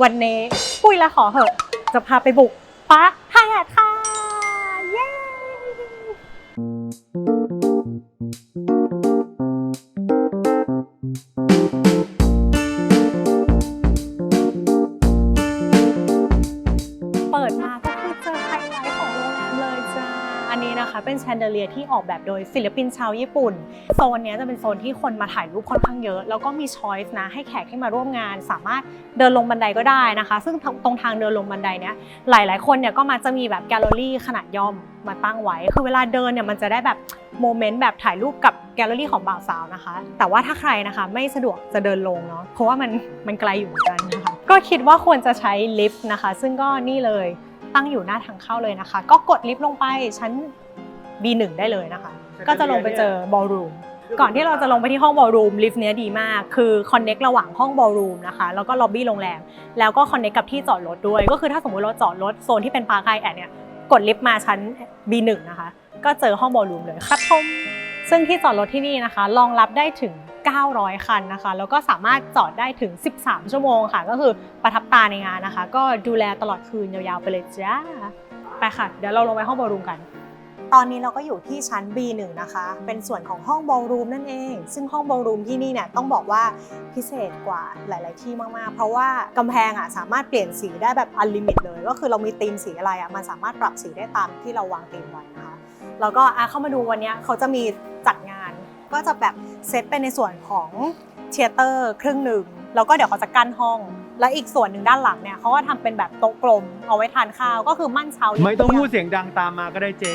วันนี้ปุ้ยและขอเหอะ จะพาไปบุกปาร์คไฮแอทค่ะ แชนเดเลียที่ออกแบบโดยศิลปินชาวญี่ปุ่น โซนนี้จะเป็นโซนที่คนมาถ่ายรูปค่อนข้างเยอะ แล้วก็มีช้อยส์นะให้แขกที่มาร่วมงาน สามารถเดินลงบันไดก็ได้นะคะ ซึ่งตรงทางเดินลงบันไดเนี้ยหลาย ๆ คนเนี่ยก็มักจะมีแบบแกลเลอรี่ขนาดย่อมมาตั้งไว้ คือเวลาเดินเนี่ยมันจะได้แบบโมเมนต์แบบถ่ายรูปกับแกลเลอรี่ของบ่าวสาวนะคะ แต่ว่าถ้าใครนะคะไม่สะดวกจะเดินลงเนาะ เพราะว่ามันมันไกลอยู่เหมือนกันนะคะ ก็คิดว่าควรจะใช้ลิฟต์นะคะ ซึ่งก็นี่เลยตั้งอยู่หน้าทางเข้าเลยนะคะ ก็กดลิฟต์ลงไปชั้น B1 ได้เลยนะคะ ก็จะลงไปเจอบอลรูมก่อนที่เราจะลงไปที่ห้องบอลรูมลิฟต์เนี้ยดีมาก คือคอนเน็กระหว่างห้องบอลรูมนะคะแล้วก็ล็อบบี้โรงแรม แล้วก็คอนเน็กกับที่จอดรถด้วย ก็คือถ้าสมมติเราจอดรถโซนที่เป็นพาร์คไฮแอดเนี่ยกดลิฟต์มาชั้น B1 นะคะ ก็เจอห้องบอลรูมเลยครับผมซึ่งที่จอดรถที่นี่นะคะรองรับได้ถึง 900 คันนะคะ แล้วก็สามารถจอดได้ถึง 13 ชั่วโมงค่ะ ก็คือประทับตาในงานนะคะ ก็ดูแลตลอดคืนยาวๆไปเลยจ้าไปค่ะ เดี๋ยวเราลงไปห้องบอลรูมกัน ตอนนี้เราก็อยู่ที่ชั้น B1 นะคะ เป็นส่วนของห้องบอลรูมนั่นเอง ซึ่งห้องบอลรูมที่นี่เนี่ยต้องบอกว่าพิเศษกว่าหลาย ๆ ที่มาก ๆ เพราะว่ากำแพงอะสามารถเปลี่ยนสีได้แบบอันลิมิตเลย ก็คือเรามีธีมสีอะไรอะมันสามารถปรับสีได้ตามที่เราวางธีมไว้นะคะ แล้วก็อะเข้ามาดูวันเนี้ยเขาจะมีจัดงาน ก็จะแบบเซตเป็นในส่วนของเทยเตอร์ครึ่งหนึ่งแล้วก็เดี๋ยวเขาจะกั้นห้อง แล้วอีกส่วนหนึ่งด้านหลังเนี่ยเขาก็ทำเป็นแบบโต๊ะกลมเอาไว้ทานข้าวก็คือมั่นเช้าไม่ต้องพูดเสียงดังตามมาก็ได้เจ๊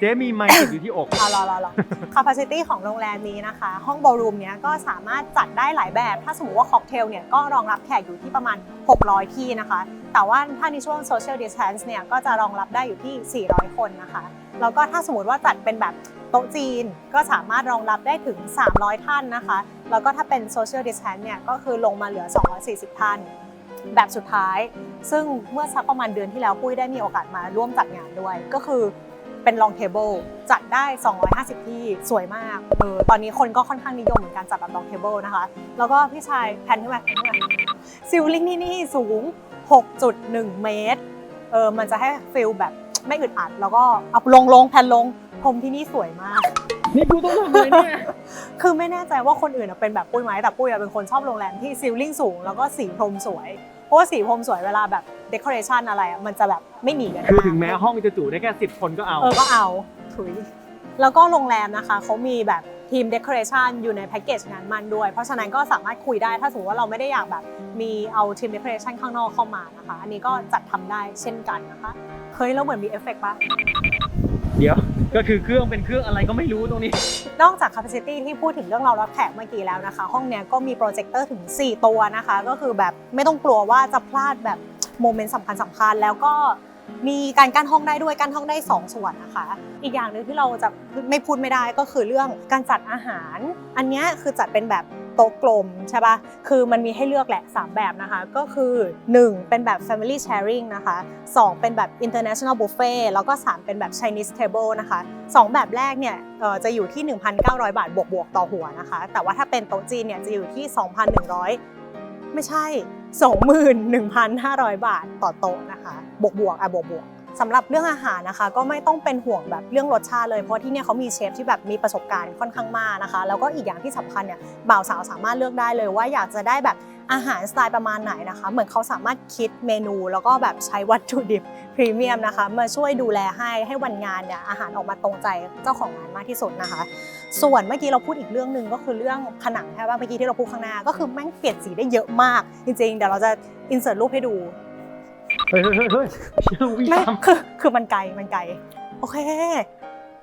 เจ๊มีไมค์ติดอยู่ที่อกเอารอรอรอ capacity ของโรงแรมนี้นะคะ ห้องบอลรูมเนี้ยก็สามารถจัดได้หลายแบบ ถ้าสมมติว่าค็อกเทลเนี่ยก็รองรับแขกอยู่ที่ประมาณ 600 ที่นะคะ แต่ว่าถ้าในช่วง social distance เนี่ยก็จะรองรับได้อยู่ที่ 400 คนนะคะ แล้วก็ถ้าสมมติว่าจัดเป็นแบบโต๊ะจีนก็สามารถรองรับได้ถึง 300 ท่านนะคะ แล้วก็ถ้าเป็น social distance เนี่ยก็คือลงมาเหลือ 240 ท่าน แบบสุดท้าย ซึ่งเมื่อสักประมาณเดือนที่แล้วปุ้ยได้มีโอกาสมาร่วมจัดงานด้วย ก็คือ เป็น long table จัดได้ 250 ที่สวยมากเออตอนนี้คนก็ค่อนข้างนิยมเหมือนกันจัดแบบ long table นะคะ แล้วก็พี่ชายแพนขึ้นมาแพนขึ้นมาซิลลิงที่นี่สูง 6.1 เมตรเออมันจะให้ฟิลแบบไม่อึดอัด แล้วก็เอาลงลงแผ่นลงพรมที่นี่สวยมาก นี่กูต้องทำเลยเนี่ย คือไม่แน่ใจว่าคนอื่นอะเป็นแบบปุ้ยไหมแต่ปุ้ยอะเป็นคนชอบโรงแรมที่ซีลลิ่งสูง แล้วก็สีพรมสวย เพราะว่าสีพรมสวยเวลาแบบ เดคอเรชันอะไรอะมันจะแบบไม่หนีกันคือถึงแม้ห้องจะจุได้แค่สิบคนก็เอา เออก็เอาถุยแล้วก็โรงแรมนะคะเขามีแบบทีมเดคอเรชันอยู่ในแพ็กเกจงานมันด้วย เพราะฉะนั้นก็สามารถคุยได้ถ้าสมมติว่าเราไม่ได้อยากแบบมีเอาทีมเดคอเรชันข้างนอกเข้ามานะคะ อันนี้ก็จัดทำได้เช่นกันนะคะเฮ้ยแล้วเหมือนมีเอฟเฟกต์ปะ เดี๋ยว ก็คือเครื่องเป็นเครื่องอะไรก็ไม่รู้ตรงนี้ นอกจาก capacity ที่พูดถึงเรื่องเรารับแขกเมื่อกี้แล้วนะคะ ห้องเนี้ยก็มีโปรเจคเตอร์ถึง 4 ตัวนะคะ ก็คือแบบไม่ต้องกลัวว่าจะพลาดแบบ โมเมนต์สำคัญสำคัญแล้วก็มีการกั้นห้องได้ด้วยกั้นห้องได้ 2 ส่วนนะคะ อีกอย่างหนึ่งที่เราจะไม่พูดไม่ได้ก็คือเรื่องการจัดอาหาร อันนี้คือจัดเป็นแบบโต๊ะกลมใช่ปะคือมันมีให้เลือกแหละ 3 แบบนะคะ ก็คือ 1 เป็นแบบ family sharing นะคะ 2 เป็นแบบ international buffet แล้วก็ 3 เป็นแบบ Chinese table นะคะ 2 แบบแรกเนี่ยจะอยู่ที่ 1,900 บาทบวกบวกๆต่อหัวนะคะ แต่ว่าถ้าเป็นโต๊ะจีนเนี่ยจะอยู่ที่ 2,100 ไม่ใช่ 21,500 บาทต่อโต๊ะนะคะ บวกบวกอะบวกบวก สำหรับเรื่องอาหารนะคะ ก็ไม่ต้องเป็นห่วงแบบเรื่องรสชาติเลยเพราะที่เนี่ยเขามีเชฟที่แบบมีประสบการณ์ค่อนข้างมากนะคะ แล้วก็อีกอย่างที่สำคัญเนี่ยบ่าวสาวสามารถเลือกได้เลยว่าอยากจะได้แบบอาหารสไตล์ประมาณไหนนะคะ เหมือนเขาสามารถคิดเมนู แล้วก็แบบใช้วัตถุดิบพรีเมียมนะคะ มาช่วยดูแลให้ให้วันงานเนี่ยอาหารออกมาตรงใจเจ้าของงานมากที่สุดนะคะ ส่วนเมื่อกี้เราพูดอีกเรื่องหนึ่งก็คือเรื่องผนังใช่ป่ะเมื่อกี้ที่เราพูดข้างหน้าก็คือแม่งเปลี่ยนสีได้เยอะมาก จริงๆเดี๋ยวเราจะอินเสิร์ตรูปให้ดู เฮ้ยเฮ้ยเฮ้ยเฮ้ยเชี่ยวิ่งไม่ตามคือคือมันไกลมันไกล โอเค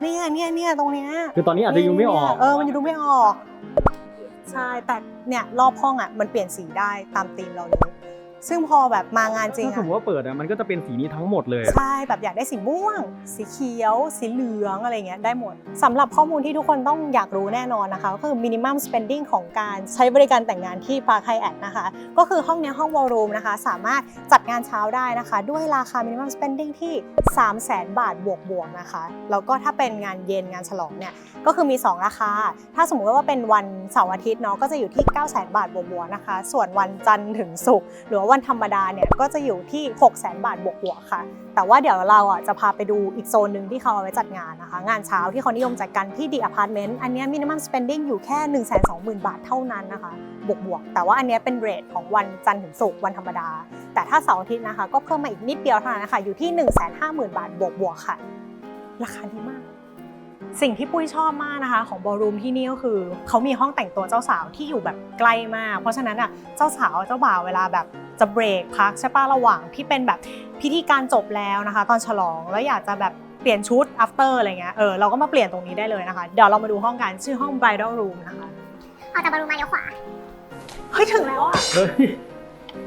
เนี่ยเนี่ยเนี่ยตรงเนี้ยคือตอนนี้อาจจะยังไม่ออก เออมันยังดูไม่ออก ใช่แต่เนี่ยรอบห้องอะมันเปลี่ยนสีได้ตามธีมเราเลย ซึ่งพอแบบมางานจริงถ้าสมอะมติว่าเปิดอะมันก็จะเป็นสีนี้ทั้งหมดเลยอะใช่แบบอยากได้สีม่วง สีเขียว สีเหลืองอะไรเงี้ยได้หมดสำหรับข้อมูลที่ทุกคนต้องอยากรู้แน่นอนนะคะก็คือ minimum spending ของการใช้บริการแต่งงานที่ปาร์คไฮแอทนะคะ ก็คือห้องเนี้ยห้องวอลลุ่มนะคะ สามารถจัดงานเช้าได้นะคะ ด้วยราคา minimum spending ที่ 3 0 0 0 0 0บาทบวกบวกๆนะคะแล้วก็ถ้าเป็นงานเย็นงานฉลองเนี่ยก็คือมี 2 ราคา ถ้าสมมุติว่าเป็นวันเสาร์อาทิตย์เนาะก็จะอยู่ที่ 9 0 0 0 0 0บาทบวกๆนะคะ ส่วนวันจันทร์ถึงศุกร์หรือว่าวันธรรมดาเนี่ยก็จะอยู่ที่ 6 0 0 0 0 0บาทบวกๆค่ะ แต่ว่าเดี๋ยวเราอะจะพาไปดูอีกโซนหนึ่งที่เขาเอาไว้จัดงานนะคะ งานเช้าที่เขานิยมจัดกันที่ The Apartment อันนี้ย minimum spending อยู่แค่1 2 0 0 0 0บาทเท่านั้นนะคะบวกๆแต่ว่าอันนี้เป็นเรทของวันจันทร์ถึงศุกร์วันธรรมดา แต่ถ้าเสาร์อาทิตย์นะคะ ก็เพิ่มมาอีกนิดเดียวเท่านั้นนะคะอยู่ที่ 1 5 0 0 0 0 บาทบวกๆค่ะ ราคาดีมากสิ่งที่ปุ้ยชอบมากนะคะของบอลรูมที่นี่ก็คือเขามีห้องแต่งตัวเจ้าสาวที่อยู่แบบใกล้มาก เพราะฉะนั้นอะเจ้าสาวเจ้าบ่าวเวลาแบบ จะเบรกพักใช่ปะระหว่างที่เป็นแบบพิธีการจบแล้วนะคะ ตอนฉลองแล้วอยากจะแบบเปลี่ยนชุด after อะไรเงี้ยเออเราก็มาเปลี่ยนตรงนี้ได้เลยนะคะ เดี๋ยวเรามาดูห้องกันชื่อห้อง bridal room นะคะออกจากบอลลูนมาเลี้ยวขวาเฮ้ยถึงแล้วอะเฮ้ย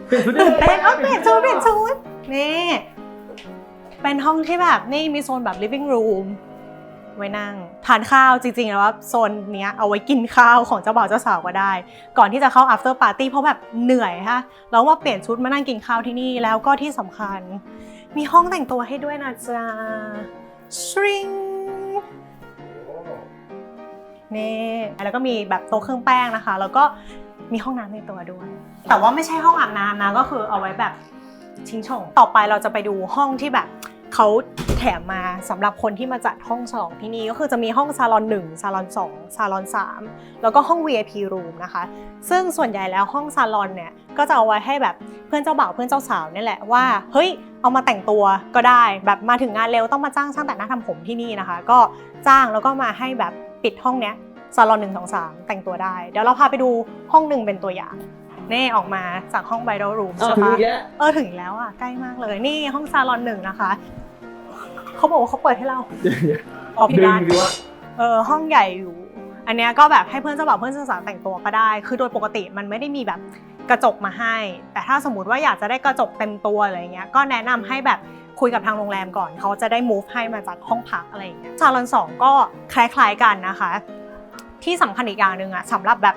เปลี่ยนชุดได้ตื่นลยเต้นเอ้าเปลี่ยนชุดเปลี่ยนชุดนี่เป็นห้องที่แบบนี่มีโซนแบบ living room ไว้นั่ง ทานข้าวจริงๆแล้วว่าโซนเนี้ยเอาไว้กินข้าวของเจ้าบ่าวเจ้าสาวก็ได้ ก่อนที่จะเข้า after party เพราะแบบเหนื่อยฮะแล้วมาเปลี่ยนชุดมานั่งกินข้าวที่นี่แล้วก็ที่สำคัญ มีห้องแต่งตัวให้ด้วยนะจ๊ะชริงนี่แล้วก็มีแบบโต๊ะเครื่องแป้งนะคะ แล้วก็มีห้องน้ำในตัวด้วย แต่ว่าไม่ใช่ห้องอาบน้ำนะก็คือเอาไว้แบบชิงช่องต่อไปเราจะไปดูห้องที่แบบเขา แถมมาสำหรับคนที่มาจัดห้องฉลองที่นี่ก็คือจะมีห้องซาลอน1ซาลอน2ซาลอน3แล้วก็ห้อง VIP room นะคะ ซึ่งส่วนใหญ่แล้วห้องซาลอนเนี่ยก็จะเอาไว้ให้แบบเพื่อนเจ้าบ่าวเพื่อนเจ้าสาวนี่แหละว่าเฮ้ยเอามาแต่งตัวก็ได้ แบบมาถึงงานเร็วต้องมาจ้างช่างแต่งหน้าทำผมที่นี่นะคะ ก็จ้างแล้วก็มาให้แบบปิดห้องเนี้ยซาลอนหนึ่งสองสามแต่งตัวได้ เดี๋ยวเราพาไปดูห้องหนึ่งเป็นตัวอย่างนี่ออกมาจากห้อง bridal room อ้าวใช่ถึงปะอีกแล้วเออถึงแล้วอะใกล้มากเลย นี่ห้องซาลอนหนึ่งนะคะ เขาบอกว่าเขาเปิดให้เราเดี๋ยวเดี๋ยวออกผิดดึงด้านดีวะเออห้องใหญ่อยู่ อันเนี้ยก็แบบให้เพื่อนเจ้าบ่าวเพื่อนเจ้าสาวแต่งตัวก็ได้ คือโดยปกติมันไม่ได้มีแบบกระจกมาให้ แต่ถ้าสมมติว่าอยากจะได้กระจกเต็มตัวอะไรเงี้ย ก็แนะนำให้แบบคุยกับทางโรงแรมก่อน เขาจะได้ move ให้มาจากห้องพักอะไรอย่างเงี้ย ซาลอนสองก็คล้ายๆกันนะคะ ที่สำคัญอีกอย่างหนึ่งอะสำหรับแบบ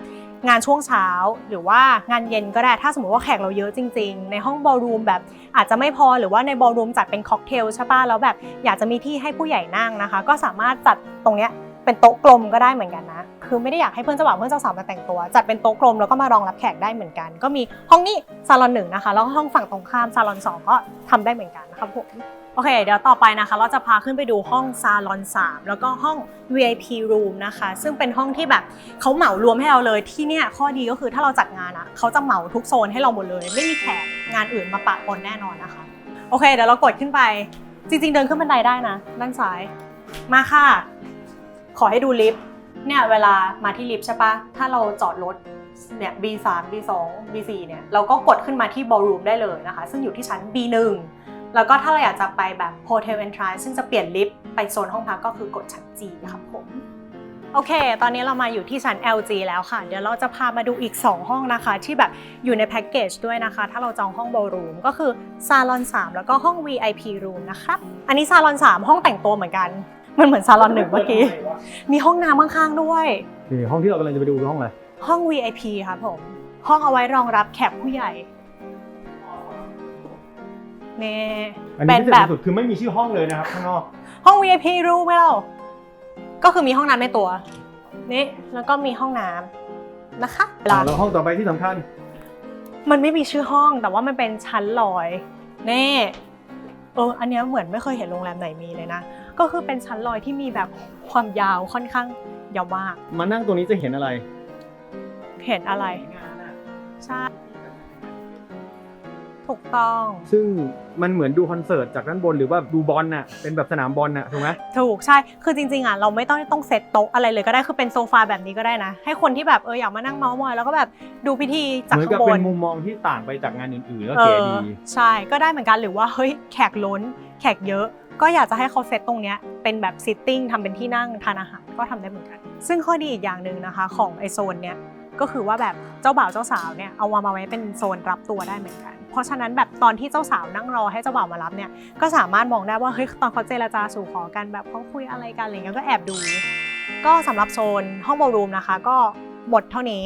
งานช่วงเช้าหรือว่างานเย็นก็ได้ถ้าสมมติว่าแขกเราเยอะจริง ๆ ในห้องบอลรูมแบบอาจจะไม่พอหรือว่าในบอลรูมจัดเป็นค็อกเทลใช่ป่ะแล้วแบบอยากจะมีที่ให้ผู้ใหญ่นั่งนะคะ ก็สามารถจัดตรงเนี้ย เป็นโต๊ะกลมก็ได้เหมือนกันนะ คือไม่ได้อยากให้เพื่อนเจ้าบ่าวเพื่อนเจ้าสาวมาแต่งตัว จัดเป็นโต๊ะกลมแล้วก็มารองรับแขกได้เหมือนกัน ก็มีห้องนี้ซาลอนหนึ่งนะคะ แล้วก็ห้องฝั่งตรงข้ามซาลอนสองก็ทำได้เหมือนกันนะครับผมโอเค เดี๋ยวต่อไปนะคะ เราจะพาขึ้นไปดูห้องซาลอน 3 แล้วก็ห้อง VIP room นะคะ ซึ่งเป็นห้องที่แบบเขาเหมารวมให้เราเลยที่เนี่ยข้อดีก็คือถ้าเราจัดงานอะเขาจะเหมาทุกโซนให้เราหมดเลย ไม่มีแขกงานอื่นมาปะปนแน่นอนนะคะ โอเค เดี๋ยวเรากดขึ้นไป จริง ๆ เดินขึ้นบันไดได้นะ ด้านซ้ายมาค่ะ ขอให้ดูลิฟต์เนี่ยเวลามาที่ลิฟต์ใช่ปะถ้าเราจอดรถเนี่ย B3 B2 B4 เนี่ยเราก็กดขึ้นมาที่ ballroom ได้เลยนะคะ ซึ่งอยู่ที่ชั้น B1 แล้วก็ถ้าเราอยากจะไปแบบ Hotel Entrance ซึ่งจะเปลี่ยนลิฟต์ไปโซนห้องพักก็คือกดชั้น G ครับผมโอเค ตอนนี้เรามาอยู่ที่ชั้น LG แล้วค่ะ เดี๋ยวเราจะพามาดูอีก 2 ห้องนะคะ ที่แบบอยู่ในแพ็กเกจด้วยนะคะ ถ้าเราจองห้อง ballroom ก็คือซาลอน 3 แล้วก็ห้อง VIP room นะครับ อันนี้ซาลอน 3 ห้องแต่งตัวเหมือนกัน มันเหมือนซาลอนหนึ่งเมื่อกี้ มีห้องน้ำข้างๆด้วย นี่ห้องที่เรากำลังจะไปดูคือห้องอะไร ห้อง VIP ครับผม ห้องเอาไว้รองรับแขกผู้ใหญ่นี่อันเป็นี้นพิเศษแบบที่สุดคือไม่มีชื่อห้องเลยนะครับข้างนอก ห้อง VIP รู้ไหมเรา ก็คือมีห้องน้ำในตัว นี่แล้วก็มีห้องน้ำนะคะเวลาแล้วห้องต่อไปที่สำคัญ มันไม่มีชื่อห้องแต่ว่ามันเป็นชั้นลอย นี่ เออ อันเนี้ยเหมือนไม่เคยเห็นโรงแรมไหนมีเลยนะ ก็คือเป็นชั้นลอยที่มีแบบความยาวค่อนข้างยาวมาก มานั่งตรงนี้จะเห็นอะไร เห็นอะไรใช่ถูกต้อง ซึ่งมันเหมือนดูคอนเสิร์ตจากด้านบนหรือว่าดูบอลน่ะเป็นแบบสนามบอลน่ะถูกไหมถูกใช่คือจริงๆอะเราไม่ต้องต้องเซตโต๊ะอะไรเลยก็ได้คือเป็นโซฟาแบบนี้ก็ได้นะ ให้คนที่แบบเอออยากมานั่งเมาส์มอยแล้วก็แบบดูพิธีจากเหมือนข้ากับงบเป็นนมุมมองที่ต่างไปจากงานอื่นๆก็เอเก๋อดีใช่ก็ได้เหมือนกันหรือว่าเฮ้ยแขกล้น แขกเยอะ ก็อยากจะให้เขาเซตตรงนี้เป็นแบบซิทติ้งทำเป็นที่นั่งทานอาหารก็ทำได้เหมือนกัน ซึ่งข้อดีอีกอย่างหนึ่งนะคะของไอโซนเนี้ยก็คือว่าแบบเจ้าบ่าวเจ้าสาวเนี่ยเอามาไว้เป็นโซนรับตัวได้เหมือนกัน เพราะฉะนั้นแบบตอนที่เจ้าสาวนั่งรอให้เจ้าบ่าวมารับเนี่ยก็สามารถมองได้ว่าเฮ้ยตอนเขาเจรจาสู่ขอกันแบบเขาคุยอะไรกันอะไรเงี้ยก็แอบดู ก็สำหรับโซนห้องบอลรูมนะคะ ก็หมดเท่านี้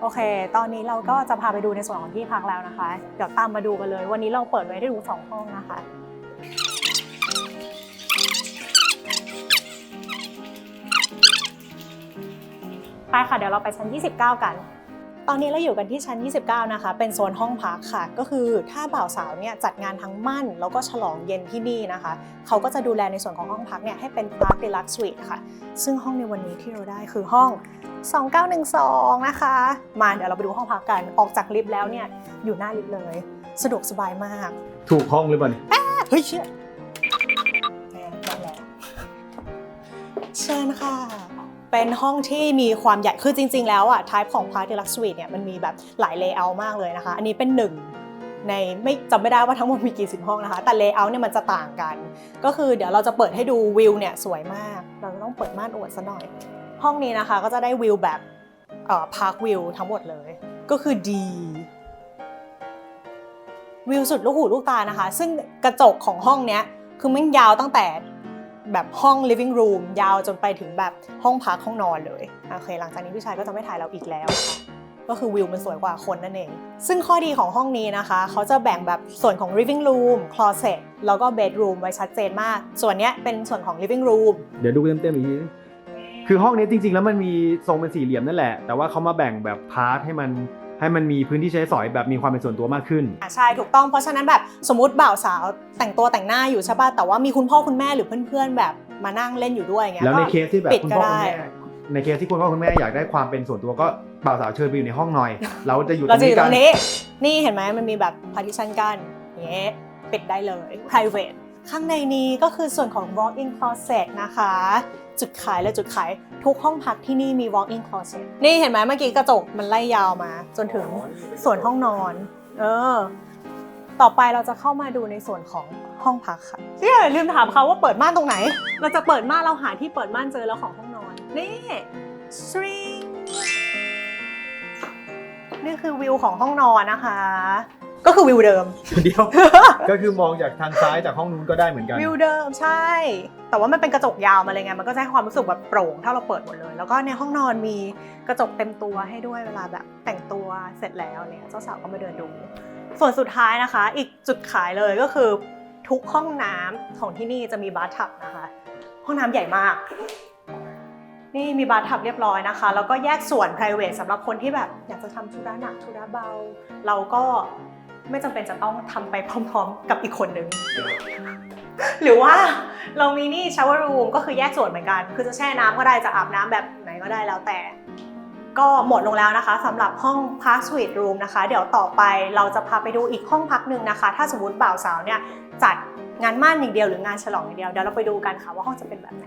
โอเค ตอนนี้เราก็จะพาไปดูในส่วนของที่พักแล้วนะคะ เดี๋ยวตามมาดูกันเลย วันนี้เราเปิดไว้ให้ดูสองห้องนะคะ ไปค่ะเดี๋ยวเราไปชั้น 29 กัน ตอนนี้เราอยู่กันที่ชั้น 29 นะคะ เป็นโซนห้องพักค่ะ ก็คือถ้าบ่าวสาวเนี่ยจัดงานทั้งมั่น แล้วก็ฉลองเย็นที่นี่นะคะ เขาก็จะดูแลในส่วนของห้องพักเนี่ยให้เป็น Park Deluxe Suite ค่ะ ซึ่งห้องในวันนี้ที่เราได้คือห้อง 2912 นะคะ มาเดี๋ยวเราไปดูห้องพักกัน ออกจากลิฟต์แล้วเนี่ยอยู่หน้าลิฟต์เลย สะดวกสบายมาก ถูกห้องหรือเปล่าเนี่ยเฮ้ยเชี่ยแม่บอกแล้วเชิญค่ะ เป็นห้องที่มีความใหญ่ คือจริง ๆ แล้วอะ type ของ Park Deluxe Suite เนี่ยมันมีแบบหลาย layout มากเลยนะคะ อันนี้เป็นหนึ่งในไม่จำไม่ได้ว่าทั้งหมดมีกี่สิบห้องนะคะ แต่ layout เนี่ยมันจะต่างกัน ก็คือเดี๋ยวเราจะเปิดให้ดูวิวเนี่ยสวยมาก เราต้องเปิดม่านอวดซะหน่อย ห้องนี้นะคะก็จะได้วิวแบบเอ่อ Park View ทั้งหมดเลย ก็คือดีวิวสุดลูกหูลูกตานะคะ ซึ่งกระจกของห้องเนี้ยคือมันยาวตั้งแต่ แบบห้อง living room ยาวจนไปถึงแบบห้องพักห้องนอนเลยโอเค หลังจากนี้พี่ชายก็จะไม่ถ่ายเราอีกแล้วก็คือวิวมันสวยกว่าคนนั่นเอง ซึ่งข้อดีของห้องนี้นะคะ เขาจะแบ่งแบบส่วนของ living room closet แล้วก็ bedroom ไว้ชัดเจนมาก ส่วนเนี้ยเป็นส่วนของ living room เดี๋ยวดูเต็มๆอีกทีคือห้องนี้จริงๆ แล้วมันมีทรงเป็นสี่เหลี่ยมนั่นแหละ แต่ว่าเขามาแบ่งแบบพาร์ทให้มัน ให้มันมีพื้นที่ใช้สอยแบบมีความเป็นส่วนตัวมากขึ้น อะใช่ถูกต้องเพราะฉะนั้นแบบสมมติบ่าวสาวแต่งตัวแต่งหน้าอยู่ใช่ป่ะแต่ว่ามีคุณพ่อคุณแม่หรือเพื่อนๆแบบมานั่งเล่นอยู่ด้วยอย่างเงี้ยแล้วในก็ เคสที่แบบปิดคุณก็พ่อคุณได้ แม่ในเคสที่คุณพ่อคุณแม่อยากได้ความเป็นส่วนตัวก็บ่าวสาวเชิญไปอยู่ในห้องหน่อย เราจะอยู่ตรเรางจะอนี้ยู่ตกัรน งนี้ นี่เห็นไหมมันมีแบบ partition กันอย่างเงี้ยปิดได้เลย private ข้างในนี้ก็คือส่วนของ walk-in closet นะคะ จุดขายและจุดขาย ทุกห้องพักที่นี่มี walk-in closet นี่เห็นไหมเมื่อกี้กระจกมันไล่ยาวมา จนถึงส่วนห้องนอน เออ ต่อไปเราจะเข้ามาดูในส่วนของห้องพักค่ะเนี่ยลืมถามเขาว่าเปิดม่านตรงไหน เราจะเปิดม่านเราหาที่เปิดม่านเจอแล้วของห้องนอน นี่สริงนี่คือวิวของห้องนอนนะคะ ก็คือวิวเดิม เดียว ก็คือมองจากทางซ้ายจากห้องนู้นก็ได้เหมือนกัน วิวเดิมใช่ แต่ว่ามันเป็นกระจกยาวมาเลยไง มันก็จะให้ความรู้สึกแบบโปร่งถ้าเราเปิดหมดเลย แล้วก็ในห้องนอนมีกระจกเต็มตัวให้ด้วยเวลาแบบแต่งตัวเสร็จแล้วเนี่ยเจ้าสาวก็มาเดินดู ส่วนสุดท้ายนะคะ อีกจุดขายเลยก็คือทุกห้องน้ำของที่นี่จะมีบาร์ทับนะคะ ห้องน้ำใหญ่มาก นี่มีบาร์ทับเรียบร้อยนะคะ แล้วก็แยกส่วน p r i v a t สำหรับคนที่แบบอยากจะทำธุระหนักธุระเบา เราก็ไม่จำเป็นจะต้องทำไปพร้อม ๆ กับอีกคนนึง หรือว่า เรามีนี่ชาวเวอร์รูมก็คือแยกส่วนเหมือนกัน คือจะแช่น้ำก็ได้จะอาบน้ำแบบไหนก็ได้แล้วแต่ ก็หมดลงแล้วนะคะสำหรับห้องพักสวีทรูมนะคะ เดี๋ยวต่อไปเราจะพาไปดูอีกห้องพักหนึ่งนะคะ ถ้าสมมติบ่าวสาวเนี่ยจัดงานมั่นอย่างเดียวหรืองานฉลองอย่างเดียวเดี๋ยวเราไปดูกันค่ะว่าห้องจะเป็นแบบไหน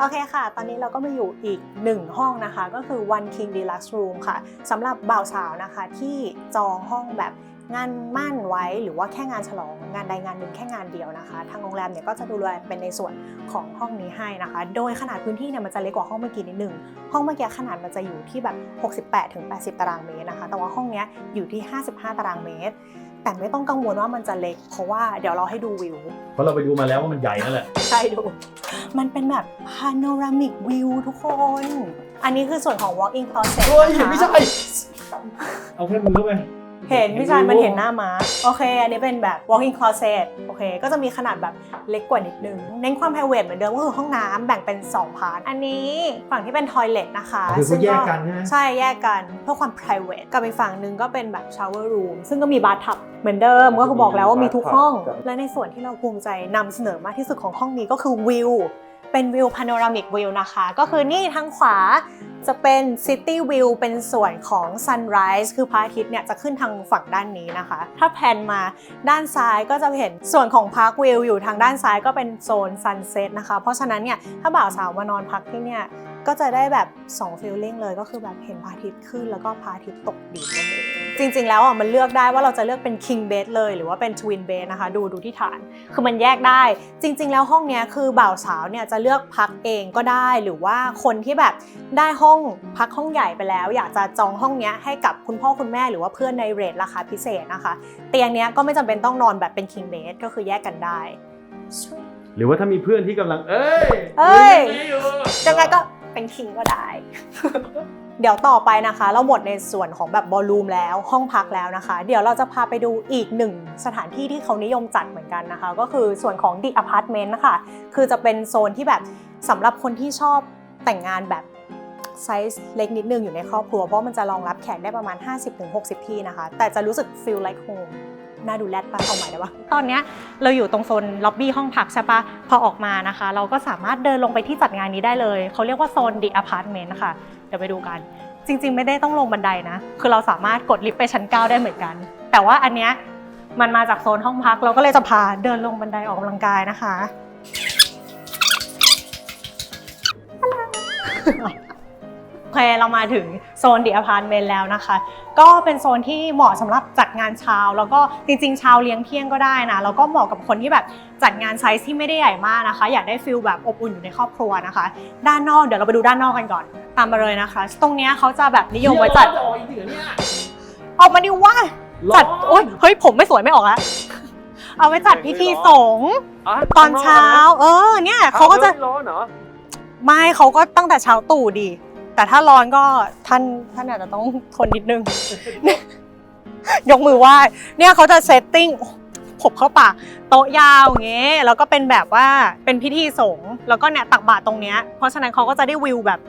โอเคค่ะ ตอนนี้เราก็มาอยู่อีกหนึ่งห้องนะคะ ก็คือ One King Deluxe Room ค่ะสำหรับบ่าวสาวนะคะที่จองห้องแบบ งานมั่นไว้หรือว่าแค่งานฉลองงานใดงานหนึ่งแค่งานเดียวนะคะ ทางโรงแรมเนี่ยก็จะดูแลเป็นในส่วนของห้องนี้ให้นะคะ โดยขนาดพื้นที่เนี่ยมันจะเล็กกว่าห้องเมื่อกี้นิดนึงห้องเมื่อกี้ขนาดมันจะอยู่ที่แบบ 68ถึง80 ตารางเมตรนะคะ แต่ว่าห้องเนี้ยอยู่ที่ 55 ตารางเมตร แต่ไม่ต้องกังวลว่ามันจะเล็ก เพราะว่าเดี๋ยวเราให้ดูวิว เพราะเราไปดูมาแล้วว่ามันใหญ่นั่นแหละ ใช่ดู มันเป็นแบบ panoramic view ทุกคน อันนี้คือส่วนของ walk-in closet โอ้ยนะคะเห็นไม่ใช่ เอาแค่มือเข้าไป เห็นพี่ชายมันเห็นหน้าม้าโอเค อันนี้เป็นแบบ walk-in closet โอเค ก็จะมีขนาดแบบเล็กกว่านิดนึง เน้นความ private เหมือนเดิมก็คือห้องน้ำแบ่งเป็น 2 พาร์ท อันนี้ฝั่งที่เป็น toilet นะคะคือเขาซึ่งแยกกันใช่ไหมใช่แยกกันเพื่อความ private กับอีกฝั่งหนึ่งก็เป็นแบบ shower room ซึ่งก็มี bath เหมือนเดิมก็คือบอกแล้วว่ามีทุกห้อง และในส่วนที่เราภูมิใจนำเสนอมากที่สุดของห้องนี้ก็คือวิว เป็นวิว panoramic view นะคะ ก็คือนี่ทางขวาจะเป็น city view เป็นส่วนของ sunrise คือพระอาทิตย์เนี่ยจะขึ้นทางฝั่งด้านนี้นะคะ ถ้าแพนมาด้านซ้ายก็จะเห็นส่วนของ park view อยู่ทางด้านซ้ายก็เป็นโซน sunset นะคะ เพราะฉะนั้นเนี่ยถ้าบ่าวสาวมานอนพักที่เนี่ยก็จะได้แบบ2 feeling เลยก็คือแบบเห็นพระอาทิตย์ขึ้นแล้วก็พระอาทิตย์ตกดินนั่นเอง จริง ๆ แล้วอะมันเลือกได้ว่าเราจะเลือกเป็น king bed เลยหรือว่าเป็น twin bed นะคะ ดูดูที่ฐาน คือมันแยกได้ จริง ๆ แล้วห้องเนี้ยคือบ่าวสาวเนี่ยจะเลือกพักเองก็ได้หรือว่าคนที่แบบได้ห้องพักห้องใหญ่ไปแล้ว อยากจะจองห้องเนี้ยให้กับคุณพ่อคุณแม่หรือว่าเพื่อนในเรทราคาพิเศษนะคะ เตียงเนี้ยก็ไม่จำเป็นต้องนอนแบบเป็น king bed ก็คือแยกกันได้หรือว่าถ้ามีเพื่อนที่กำลัง เอ้ย เอ้ยมึงอยู่ยังไงก็เป็นคิงก็ได้ เดี๋ยวต่อไปนะคะ เราหมดในส่วนของแบบบอลลูมแล้วห้องพักแล้วนะคะ เดี๋ยวเราจะพาไปดูอีกหนึ่งสถานที่ที่เขานิยมจัดเหมือนกันนะคะ ก็คือส่วนของ The Apartment นะคะคือจะเป็นโซนที่แบบสำหรับคนที่ชอบแต่งงานแบบไซส์เล็กนิดนึงอยู่ในครอบครัว เพราะมันจะรองรับแขกได้ประมาณ 50-60 ที่นะคะ แต่จะรู้สึก feel like home น่าดูแลดปะเอาใหม่ได้ปะตอนนี้เราอยู่ตรงโซนล็อบบี้ห้องพักใช่ปะพอออกมานะคะ เราก็สามารถเดินลงไปที่จัดงานนี้ได้เลย เขาเรียกว่าโซน The Apartment นะคะ เดี๋ยวไปดูกัน จริง ๆ ไม่ได้ต้องลงบันไดนะ คือเราสามารถกดลิฟต์ไปชั้น 9 ได้เหมือนกัน แต่ว่าอันเนี้ยมันมาจากโซนห้องพักเราก็เลยจะพาเดินลงบันไดออกกำลังกายนะคะ โอเคเรามาถึงโซนดีอพาร์ตเมนต์แล้วนะคะ ก็เป็นโซนที่เหมาะสำหรับจัดงานเช้าแล้วก็จริงๆเช้าเลี้ยงเที่ยงก็ได้นะแล้วก็เหมาะกับคนที่แบบจัดงานไซส์ที่ไม่ได้ใหญ่มากนะคะ อยากได้ฟิลแบบอบอุ่นอยู่ในครอบครัวนะคะ ด้านนอกเดี๋ยวเราไปดูด้านนอกกันก่อน ตามมาเลยนะคะ ตรงเนี้ยเขาจะแบบนิยมไว้จัดเดี๋ยวเราจะออกอีกเหนือเนี่ยออกมาดิว่า จัดร้อนโอ๊ยเฮ้ย ผมไม่สวยไม่ออกแล้วเอาไว้จัดพิธีสงฆ์ะตอนเช้า เออ เนี่ยเขาก็จะไม่ร้อนเหรอไม่เขาก็ตั้งแต่เช้าตู่ดี แต่ถ้าร้อนก็ท่านท่านอาจจะต้องทนนิดนึง ยกมือไหว้เนี่ยเขาจะเซตติ้งผมเข้าปากโต๊ะยาวอย่างเงี้ยแล้วก็เป็นแบบว่าเป็นพิธีสงฆ์แล้วก็เนี่ยตักบาตรตรงเนี้ยเพราะฉะนั้นเขาก็จะได้วิวแบบ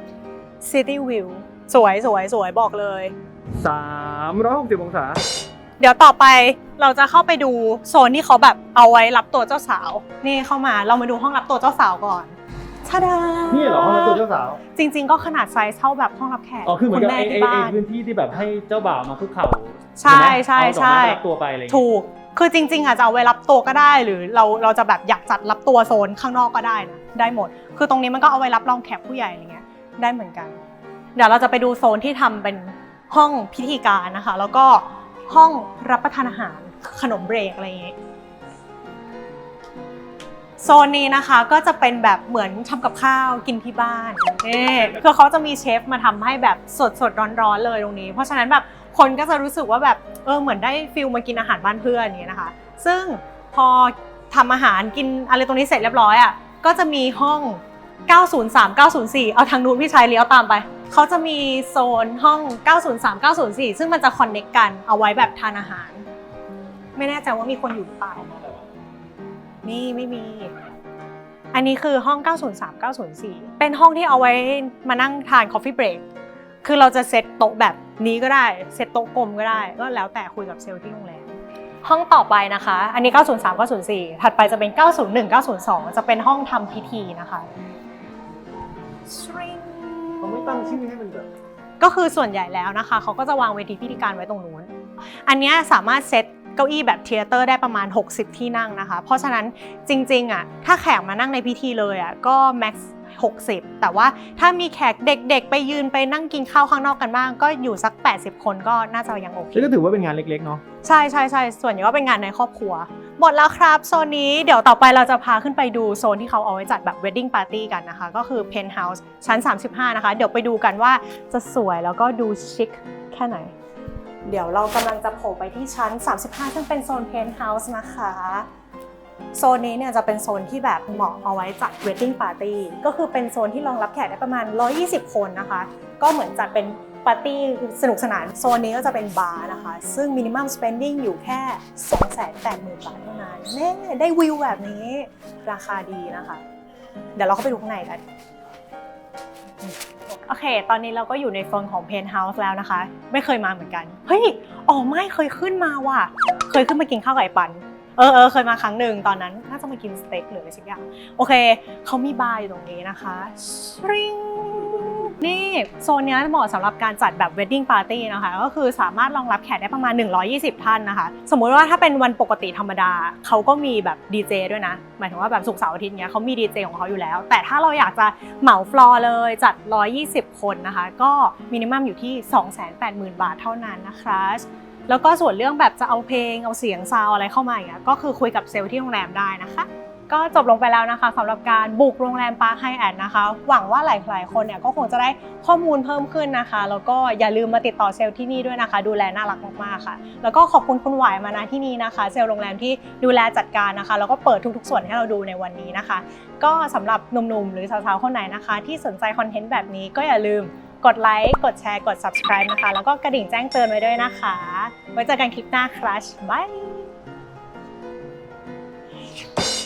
ซิตี้วิวสวยสวยสวยบอกเลยสามร้อยหกสิบองศา เดี๋ยวต่อไปเราจะเข้าไปดูโซนที่เขาแบบเอาไว้รับตัวเจ้าสาว นี่เข้ามาเรามาดูห้องรับตัวเจ้าสาวก่อนชาดานี่นี่เหรอห้องรับตัวเจ้าสาว จริง ๆ ก็ขนาดไซส์เท่าแบบห้องรับแขกอ๋อคือเหมือนกับณแม่ไอ้ที่ไอ้บ้าไอ้นพื้นที่ที่แบบให้เจ้าบ่าวมาคุกเข่าใช่ไหมใช่เอาดอกใช่ไม้ไปรับตัวไปอะไรอย่างเงี้ยถูกคือจริง ๆอะจะเอาไว้รับตัวก็ได้หรือเราเราจะแบบอยากจัดรับตัวโซนข้างนอกก็ได้นะได้หมด คือตรงนี้มันก็เอาไว้รับรองแขกผู้ใหญ่อะไรเงี้ย ได้เหมือนกัน เดี๋ยวเราจะไปดูโซนที่ทำเป็นห้องพิธีการนะคะ แล้วก็ห้องรับประทานอาหารขนมเบรกอะไรอย่างเงี้ยโซนนี้นะคะก็จะเป็นแบบเหมือนทำกับข้าวกินที่บ้านนี่คือเขาจะมีเชฟมาทำให้แบบสดสดร้อนๆเลยตรงนี้ เพราะฉะนั้นแบบคนก็จะรู้สึกว่าแบบเออเหมือนได้ฟิลมากินอาหารบ้านเพื่อนอย่างเงี้ยนะคะ ซึ่งพอทำอาหารกินอะไรตรงนี้เสร็จเรียบร้อยอะก็จะมีห้อง 903 904 เอาทางนู้นพี่ชายเลี้ยวตามไป เขาจะมีโซนห้อง 903 904 ซึ่งมันจะคอนเน็กกันเอาไว้แบบทานอาหาร ไม่แน่ใจว่ามีคนอยู่หรือเปล่า นี่ไม่มี อันนี้คือห้อง 903 904 เป็นห้องที่เอาไว้มานั่งทาน Coffee Break คือเราจะเซตโต๊ะแบบนี้ก็ได้ เซตโต๊ะกลมก็ได้ ก็แล้วแต่คุยกับเซลล์ที่โรงแรมห้องต่อไปนะคะ อันนี้ 903 904 ถัดไปจะเป็น 901 902 จะเป็นห้องทำพิธีนะคะ เขาไม่ตั้งชื่อให้มันแบบก็คือส่วนใหญ่แล้วนะคะ เขาก็จะวางเวทีพิธีการไว้ตรงนู้น อันเนี้ยสามารถเซตเก้าอี้แบบเทเตอร์ได้ประมาณ 60 ที่นั่งนะคะ เพราะฉะนั้นจริงๆอะถ้าแขกมานั่งในพิธีเลยอะก็แม็กซ์60 แต่ว่าถ้ามีแขกเด็กๆ ไปยืนไปนั่งกินข้าวข้างนอกกันบ้าง ก็อยู่สัก 80 คนก็น่าจะยังโอเคนี่ก็ถือว่าเป็นงานเล็กๆเนาะ ใช่ใช่ใช่ส่วนใหญ่ก็เป็นงานในครอบครัว หมดแล้วครับโซนนี้เดี๋ยวต่อไปเราจะพาขึ้นไปดูโซนที่เขาเอาไว้จัดแบบ wedding party กันนะคะ ก็คือ penthouse ชั้น 35 นะคะ เดี๋ยวไปดูกันว่าจะสวยแล้วก็ดูชิคแค่ไหน เดี๋ยวเรากำลังจะโผล่ไปที่ชั้น 35 ซึ่งเป็นโซน penthouse นะคะโซนนี้เนี่ยจะเป็นโซนที่แบบเหมาะเอาไว้จัด wedding party ก็คือเป็นโซนที่รองรับแขกได้ประมาณ 120 คนนะคะ ก็เหมือนจัดเป็น ปาร์ตี้สนุกสนาน โซนนี้ก็จะเป็นบาร์นะคะ ซึ่ง minimum spending อยู่แค่ 280,000 บาทเท่านั้นเน่ได้วิวแบบนี้ราคาดีนะคะ เดี๋ยวเราเข้าไปดูข้างในกัน โอเค ตอนนี้เราก็อยู่ในโซนของเพนท์เฮาส์แล้วนะคะ ไม่เคยมาเหมือนกัน เฮ้ย อ๋อไม่เคยขึ้นมาว่ะ เคยขึ้นมากินข้าวไก่ปันเออเออเคยมาครั้งหนึ่งตอนนั้นน่าจะมากินสเต็กหรืออะไรสักอย่าง โอเค เขามีบาร์อยู่ตรงนี้นะคะริง นี่โซนนี้เหมาะสำหรับการจัดแบบ wedding party นะคะ ก็คือสามารถรองรับแขกได้ประมาณ 120 ท่านนะคะ สมมุติว่าถ้าเป็นวันปกติธรรมดาเขาก็มีแบบดีเจด้วยนะ หมายถึงว่าแบบศุกเสาร์อาทิตย์เนี้ยเขามีดีเจของเขาอยู่แล้ว แต่ถ้าเราอยากจะเหมาฟลอร์เลยจัด 120 คนนะคะ ก็มินิมัมอยู่ที่ 280,000 บาทเท่านั้นนะคะแล้วก็ส่วนเรื่องแบบจะเอาเพลงเอาเสียงซาวอะไรเข้ามาอย่างเงี้ยก็คือคุยกับเซลล์ที่โรงแรมได้นะคะ ก็จบลงไปแล้วนะคะสำหรับการบุกโรงแรมปาร์คไฮแอทนะคะ หวังว่าหลายๆคนเนี่ยก็คงจะได้ข้อมูลเพิ่มขึ้นนะคะ แล้วก็อย่าลืมมาติดต่อเซลล์ที่นี่ด้วยนะคะ ดูแลน่ารักมากๆค่ะ แล้วก็ขอบคุณคุณหวายมานะที่นี่นะคะ เซลล์โรงแรมที่ดูแลจัดการนะคะ แล้วก็เปิดทุกๆ ส่วนให้เราดูในวันนี้นะคะ ก็สำหรับหนุ่มๆ หรือสาวๆคนไหนนะคะ ที่สนใจคอนเทนต์แบบนี้ก็อย่าลืมกดไลค์กดแชร์กด subscribe นะคะ แล้วก็กระดิ่งแจ้งเตือนไว้ด้วยนะคะไว้เจอกันคลิปหน้าครัชบาย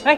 เฮ้ย